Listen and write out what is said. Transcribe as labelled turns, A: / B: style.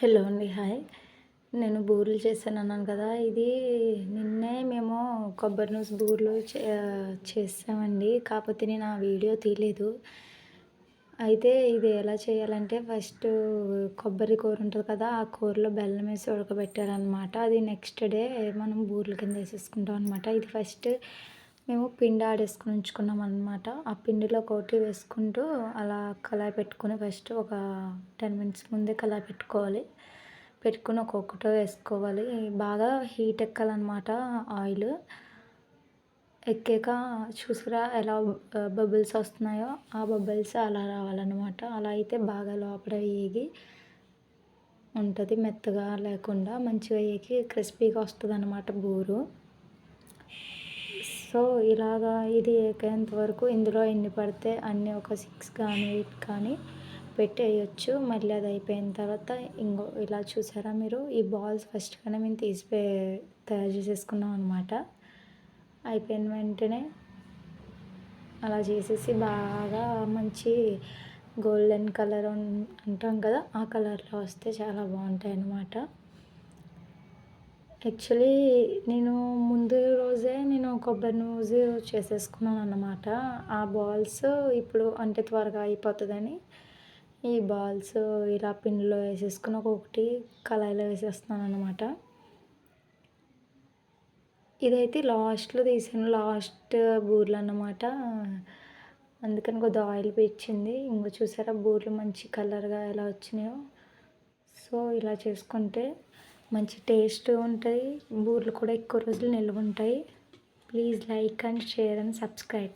A: Hello అండి hi. నేను బూరెలు చేశాను అన్నాను కదా ఇది నిన్నే మేము కొబ్బరి నూస్ బూరెలు చే చేసామండి కాకపోతే నేను ఆ వీడియో తీయలేదు. అయితే ఇది ఎలా చేయాలంటే ఫస్ట్ కొబ్బరి కూర ఉంటుంది కదా ఆ కూరలో బెల్లం వేసి ఉడకబెట్టారనమాట అది నెక్స్ట్ డే మనం బూరెల కింద వేసేసుకుంటాం అనమాట ఇది ఫస్ట్ మేము పిండి ఆడేసుకుని ఉంచుకున్నాం అనమాట ఆ పిండిలో కోటి వేసుకుంటూ అలా కళాయి పెట్టుకుని ఫస్ట్ ఒక టెన్ మినిట్స్ ముందే కళాయి పెట్టుకోవాలి. పెట్టుకుని ఒక్కొక్కటో వేసుకోవాలి. బాగా హీట్ ఎక్కాలన్నమాట ఆయిల్ ఎక్కాక చూసుకురా ఎలా బబుల్స్ వస్తున్నాయో ఆ బబుల్స్ అలా రావాలన్నమాట. అలా అయితే బాగా లోపల వేగి ఉంటుంది మెత్తగా లేకుండా మంచిగా వేగి క్రిస్పీగా వస్తుంది అన్నమాట బూరు. సో ఇలాగా ఇది ఎక్కేంత వరకు ఇందులో ఎన్ని పడితే అన్నీ ఒక సిక్స్ కానీ ఎయిట్ కానీ పెట్టేయచ్చు. మళ్ళీ అది అయిపోయిన తర్వాత ఇంకో ఇలా చూసారా మీరు? ఈ బాల్స్ ఫస్ట్ కానీ మేము తీసి తయారు చేసేసుకున్నాం అనమాట అయిపోయిన వెంటనే అలా చేసేసి బాగా మంచి గోల్డెన్ కలర్ అంటాం కదా ఆ కలర్లో వస్తే చాలా బాగుంటాయి అన్నమాట యాక్చువల్లీ నేను ముందు రోజే నేను కొబ్బరి నూజు చేసేసుకున్నాను అన్నమాట ఆ బాల్స్ ఇప్పుడు అంటే త్వరగా అయిపోతుందని ఈ బాల్స్ ఇలా పిండిలో వేసేసుకుని ఒక్కొక్కటి కళాయిలో వేసేస్తున్నాను అనమాట ఇదైతే లాస్ట్లో తీసాను. లాస్ట్ బూర్లు అన్నమాట అందుకని కొద్దిగా ఆయిల్ పీల్చింది ఇంకో చూసారా బూర్లు మంచి కలర్గా ఎలా వచ్చినాయో. సో ఇలా చేసుకుంటే మంచి టేస్ట్ ఉంటాయి. బూరెలు కూడా ఎక్కువ రోజులు నిల్వ ఉంటాయి. Please like and share and subscribe.